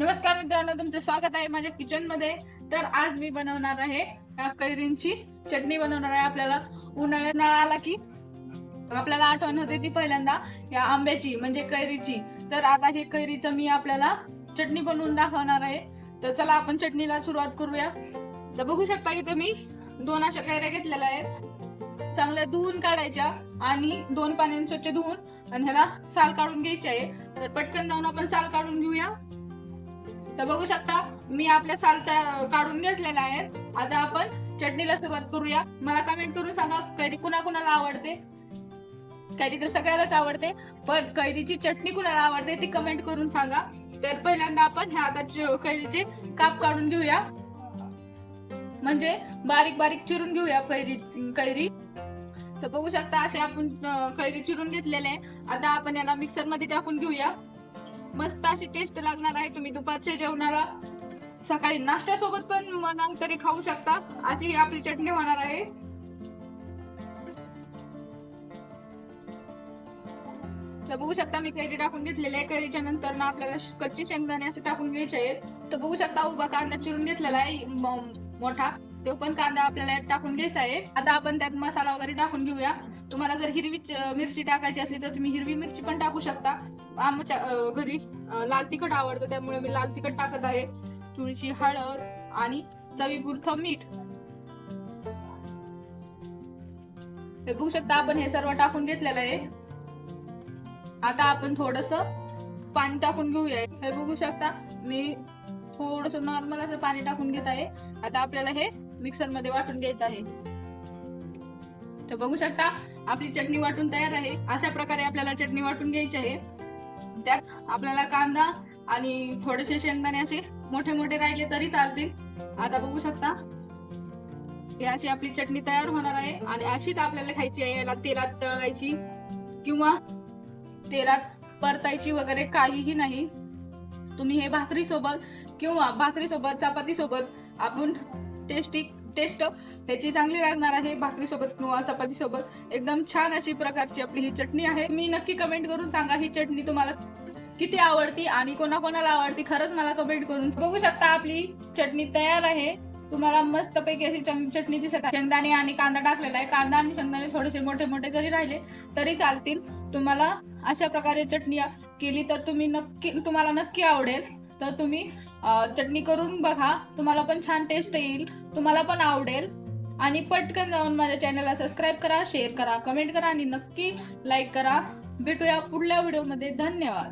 नमस्कार मित्रांनो तुमचं स्वागत आहे माझ्या किचनमध्ये. तर आज मी बनवणार आहे या कैरींची चटणी बनवणार आहे आपल्याला. उन्हाळ्यात नळा आला की आपल्याला आठवण होते ती पहिल्यांदा या आंब्याची म्हणजे कैरीची. तर आता हे कैरीचं मी आपल्याला चटणी बनवून दाखवणार आहे. तर चला आपण चटणीला सुरुवात करूया. तर बघू शकता की तुम्ही दोन अशा कैऱ्या घेतलेल्या आहेत. चांगल्या धुवून काढायच्या आणि दोन पाण्याने स्वच्छ धुवून आणि ह्याला साल काढून घ्यायची आहे. तर पटकन जाऊन आपण साल काढून घेऊया. तर बघू शकता मी आपल्या सालच्या काढून घेतलेल्या आहेत. आता आपण चटणीला सुरुवात करूया. मला कमेंट करून सांगा कैरी कुणा कुणाला आवडते? कैरी तर सगळ्यालाच आवडते पण कैरीची चटणी कुणाला आवडते ती कमेंट करून सांगा. तर पहिल्यांदा आपण ह्या आता कैरीचे काप काढून घेऊया. म्हणजे बारीक बारीक चिरून घेऊया कैरी कैरी. तर बघू शकता असे आपण कैरी चिरून घेतलेले आहे. आता आपण याला मिक्सरमध्ये टाकून घेऊया. मस्त अशी टेस्ट लागणार आहे. तुम्ही दुपारच्या जेवणाला सकाळी नाश्त्यासोबत पण म्हणाल तरी खाऊ शकता. अशी ही आपली चटणी होणार आहे. तर बघू शकता मी कैरी टाकून घेतलेले आहे. कैरीच्या नंतर ना आपल्याला कच्ची शेंगदाणे असे टाकून घ्यायचे आहेत. तर बघू शकता उभा कांदा चिरून घेतलेला आहे. मोठा. तो पण कांदा आपल्याला टाकून घ्यायचा आहे. आता आपण त्यात मसाला वगैरे टाकून घेऊया. तुम्हाला जर हिरवी मिरची टाकायची असली तर तुम्ही हिरवी मिरची पण टाकू शकता. आमच्या घरी लाल तिखट आवडतं. त्यामुळे मी लाल तिखट टाकत आहे. थोडीशी हळद आणि चवीपुरतं मीठ. हे बघू शकता आपण हे सर्व टाकून घेतलेलं आहे. आता आपण थोडस पाणी टाकून घेऊया. हे बघू शकता मी थोडस नॉर्मल असं पाणी टाकून घेत आहे. आता आपल्याला हे मिक्सरमध्ये वाटून घ्यायचं आहे. तर बघू शकता आपली चटणी वाटून तयार आहे. अशा प्रकारे आपल्याला चटणी वाटून घ्यायची आहे. त्यात आपल्याला कांदा आणि थोडेसे शेंगदाणे असे मोठे मोठे राहिले तरी चालतील. आता बघू शकता हे अशी आपली चटणी तयार होणार आहे. आणि अशीच आपल्याला खायची आहे याला तेलात तळायची किंवा तेलात परतायची वगैरे काहीही नाही. तुम्ही हे भाकरी सोबत किंवा भाकरी सोबत चपाती सोबत आपण टेस्टी टेस्ट ह्याची चांगली लागणार आहे. भाकरी सोबत किंवा चपाती सोबत एकदम छान अशी प्रकारची आपली ही चटणी आहे. मी नक्की कमेंट करून सांगा ही चटणी तुम्हाला किती आवडती आणि कोणाकोणाला आवडती. खरंच मला कमेंट करून बघू शकता. आपली चटणी तयार आहे. तुम्हाला मस्त पैकी अशी चटणी दिसत आहे. शेंगदाणे आणि कांदा टाकलेला आहे. कांदा आणि शेंगदाणे थोडेसे मोठे मोठे जरी राहिले तरी चालतील. तुम्हाला अशा प्रकारे चटणी केली तर तुम्ही नक्की तुम्हाला नक्की आवडेल. तर तुम्ही चटणी करून बघा. तुम्हाला पण छान टेस्ट येईल. तुम्हाला पण आवडेल. आणि पटकन जाऊन माझ्या चॅनलला सबस्क्राईब करा शेअर करा कमेंट करा आणि नक्की लाईक करा. भेटूया पुढल्या व्हिडिओमध्ये धन्यवाद.